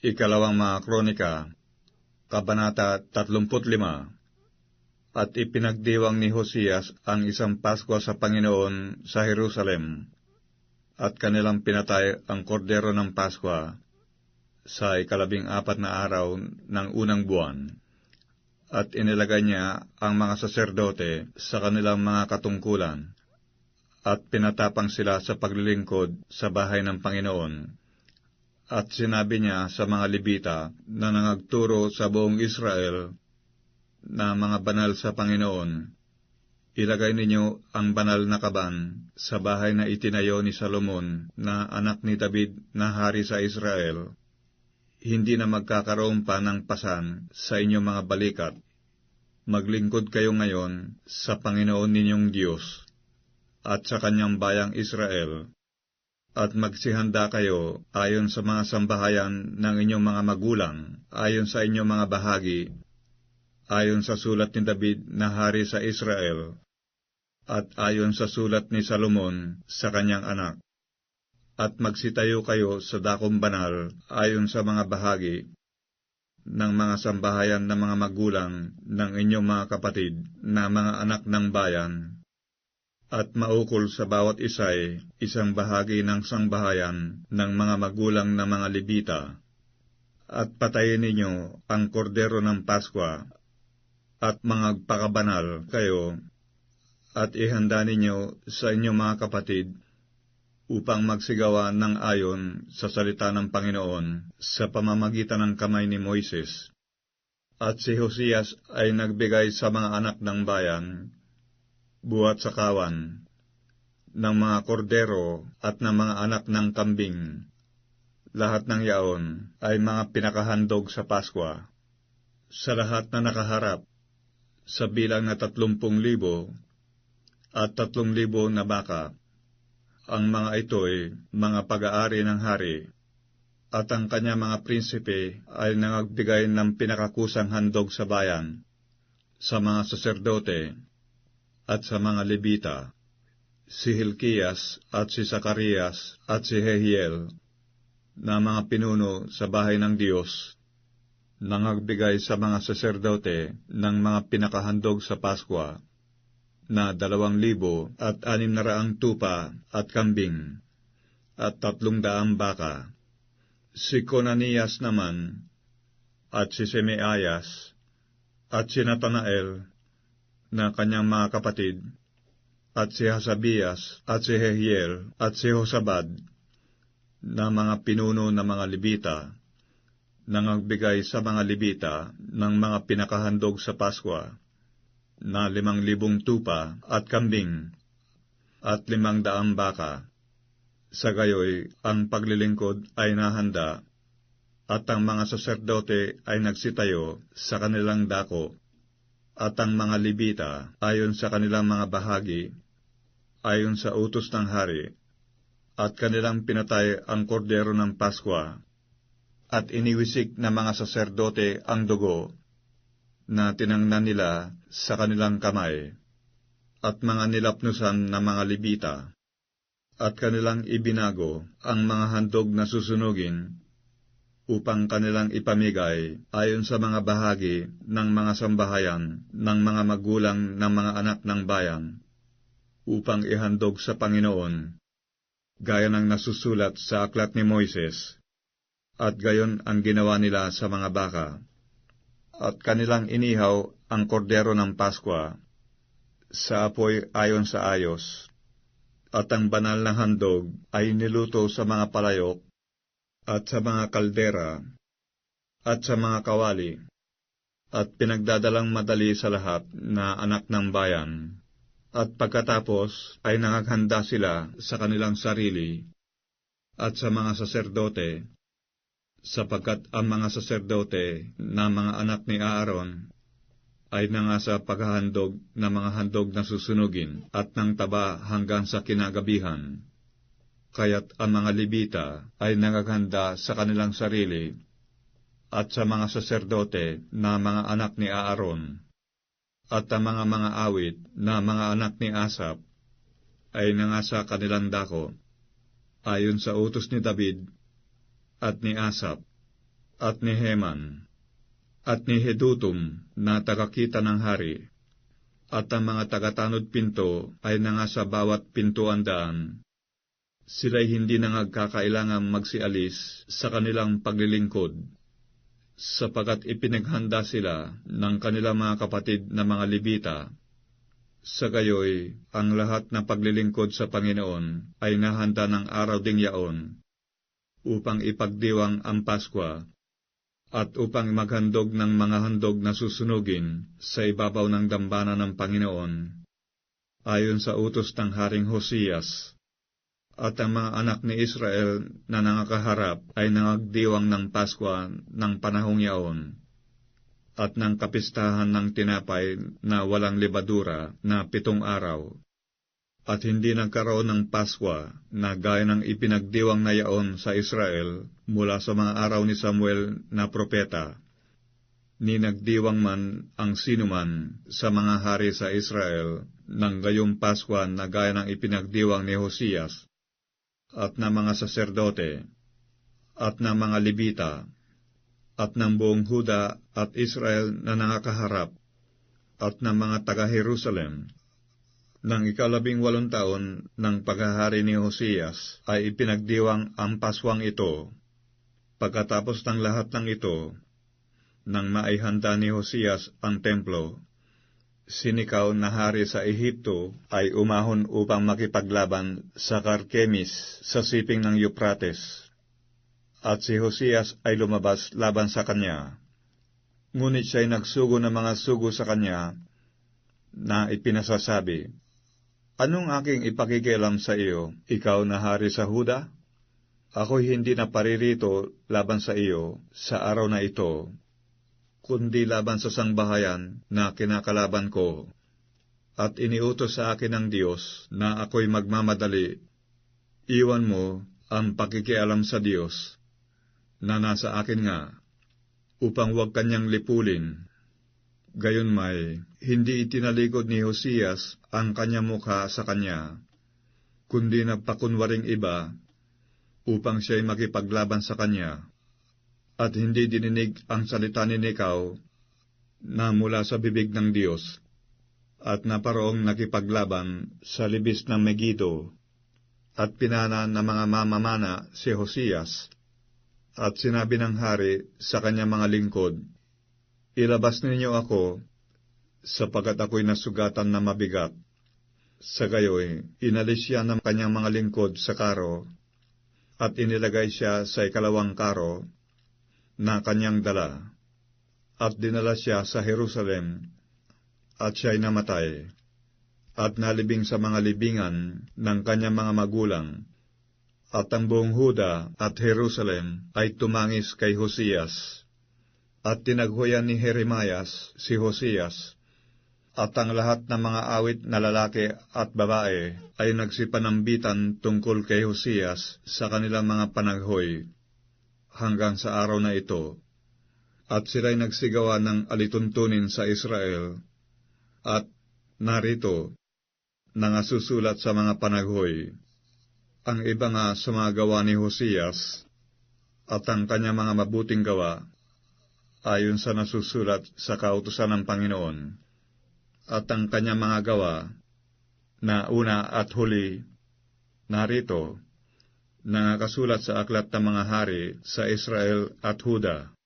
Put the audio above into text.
Ikalawang mga kronika, Kabanata 35 At ipinagdiwang ni Hosias ang isang Pasko sa Panginoon sa Jerusalem, at kanilang pinatay ang kordero ng Paskwa sa ikalabing apat na araw ng unang buwan, at inilagay niya ang mga saserdote sa kanilang mga katungkulan, at pinatapang sila sa paglilingkod sa bahay ng Panginoon at sinabi niya sa mga Libita na nangagturo sa buong Israel na mga banal sa Panginoon, ilagay ninyo ang banal na kaban sa bahay na itinayo ni Salomon na anak ni David na hari sa Israel. Hindi na magkakaroon pa ng pasan sa inyong mga balikat. Maglingkod kayo ngayon sa Panginoon ninyong Diyos at sa kanyang bayang Israel at magsihanda kayo ayon sa mga sambahayan ng inyong mga magulang, ayon sa inyong mga bahagi, ayon sa sulat ni David na hari sa Israel, at ayon sa sulat ni Salomon sa kanyang anak. At magsitayo kayo sa dakong banal ayon sa mga bahagi ng mga sambahayan ng mga magulang ng inyong mga kapatid na mga anak ng bayan, at maukol sa bawat isay isang bahagi ng sangbahayan ng mga magulang na mga libita, at patayin ninyo ang kordero ng Paskwa, at mga kayo, at ihanda ninyo sa inyong mga kapatid, upang magsigawa ng ayon sa salita ng Panginoon sa pamamagitan ng kamay ni Moises. At si Hosias ay nagbigay sa mga anak ng bayan buhat sa kawan, ng mga kordero at ng mga anak ng kambing. Lahat ng yaon ay mga pinakahandog sa Paskwa. Sa lahat na nakaharap, sa bilang na tatlumpung libo at tatlong libo na baka, ang mga ito'y mga pag-aari ng hari, at ang kanya mga prinsipe ay nangagbigay ng pinakakusang handog sa bayan, sa mga saserdote, at sa mga Levita, si Hilkias at si Sakarias at si Hehiel, na mga pinuno sa bahay ng Diyos, nangagbigay sa mga saserdote ng mga pinakahandog sa Paskwa, na dalawang libo at anim na raang tupa at kambing, at tatlong daang baka. Si Konanias naman, at si Semeayas, at si Natanael, na kanyang mga kapatid, at si Hasabias, at si Hehiel, at si Hosabad, na mga pinuno ng mga Libita, nangagbigay sa mga Libita ng mga pinakahandog sa Paskwa, na limang libong tupa at kambing, at limang daang baka. Sa gayoy, ang paglilingkod ay nahanda, at ang mga saserdote ay nagsitayo sa kanilang dako at ang mga Libita, ayon sa kanilang mga bahagi, ayon sa utos ng hari, at kanilang pinatay ang kordero ng Paskwa, at iniwisik ng mga saserdote ang dugo, na tinangnan nila sa kanilang kamay, at mga nilapnusan ng mga Libita, at kanilang ibinago ang mga handog na susunugin upang kanilang ipamigay ayon sa mga bahagi ng mga sambahayan ng mga magulang ng mga anak ng bayan, upang ihandog sa Panginoon, gaya ng nasusulat sa aklat ni Moises, at gayon ang ginawa nila sa mga baka. At kanilang inihaw ang kordero ng Paskwa, sa apoy ayon sa ayos, at ang banal na handog ay niluto sa mga palayok at sa mga kaldera, at sa mga kawali, at pinagdadalang madali sa lahat na anak ng bayan. At pagkatapos ay nangaghanda sila sa kanilang sarili at sa mga saserdote, sapagkat ang mga saserdote na mga anak ni Aaron ay nangasa paghahandog na mga handog na susunugin at ng taba hanggang sa kinagabihan kaya't ang mga Libita ay nangaganda sa kanilang sarili at sa mga saserdote na mga anak ni Aaron, at ang mga mga awit na mga anak ni Asap ay nangasa kanilang dako, ayon sa utos ni David at ni Asap, at ni Heman, at ni Hedutum na tagakita ng hari, at ang mga tagatanod pinto ay nangasa bawat pintuan daan. Sila'y hindi na nagkakailangang magsialis sa kanilang paglilingkod, sapagat ipinaghanda sila ng kanilang mga kapatid na mga libita. Sa gayoy, ang lahat ng paglilingkod sa Panginoon ay nahanda ng araw ding yaon, upang ipagdiwang ang Paskwa at upang maghandog ng mga handog na susunugin sa ibabaw ng dambana ng Panginoon, ayon sa utos ng Haring Hosias. At ang mga anak ni Israel na nangakaharap ay nangagdiwang ng Paskwa ng panahong yaon, at ng kapistahan ng tinapay na walang libadura na pitong araw at hindi nagkaroon ng Paskwa na gaya ng ipinagdiwang na yaon sa Israel mula sa mga araw ni Samuel na propeta. Ni nagdiwang man ang sinuman sa mga hari sa Israel ng gayong Paskwa na gaya ng ipinagdiwang ni Hosias at ng mga saserdote at ng mga Libita at ng buong Huda at Israel na nangakaharap at ng mga taga-Jerusalem nang ikalabing walong taon ng paghahari ni Hosias ay ipinagdiwang ang paswang ito. Pagkatapos ng lahat ng ito, nang maihanda ni Hosias ang templo, sinikaw na hari sa Ehipto ay umahon upang makipaglaban sa Karkemis sa siping ng Euphrates. At si Hosias ay lumabas laban sa kanya. Ngunit siya'y nagsugo ng mga sugo sa kanya na ipinasasabi, Anong aking ipakikialam sa iyo, ikaw na hari sa Huda? Ako'y hindi na paririto laban sa iyo sa araw na ito, kundi laban sa sangbahayan na kinakalaban ko. At iniutos sa akin ng Diyos na ako'y magmamadali. Iwan mo ang pakikialam sa Diyos na nasa akin nga, upang huwag kanyang lipulin. Gayon may, hindi itinalikod ni Hosias ang kanya mukha sa kanya, kundi nagpakunwaring iba upang siya'y makipaglaban sa kanya, at hindi dininig ang salita ni Nikaw na mula sa bibig ng Diyos, at naparoong nakipaglaban sa libis ng Megido, at pinana ng mga mamamana si Hosias, at sinabi ng hari sa kanya mga lingkod, Ilabas ninyo ako, sapagat ako'y nasugatan na mabigat. Sa gayoy, inalis siya ng kanyang mga lingkod sa karo, at inilagay siya sa ikalawang karo na kanyang dala, at dinala siya sa Jerusalem, at siya'y namatay, at nalibing sa mga libingan ng kanyang mga magulang, at ang buong Huda at Jerusalem ay tumangis kay Hosias, at tinaghuyan ni Jeremias si Hosias, at ang lahat ng mga awit na lalaki at babae ay nagsipanambitan tungkol kay Hosias sa kanilang mga panaghoy hanggang sa araw na ito. At sila'y nagsigawa ng alituntunin sa Israel, at narito, nangasusulat sa mga panaghoy, ang iba nga sa mga gawa ni Hosias, at ang kanya mga mabuting gawa, ayon sa nasusulat sa kautusan ng Panginoon at ang kanyang mga gawa, na una at huli, narito, nakasulat sa aklat ng mga hari sa Israel at Huda.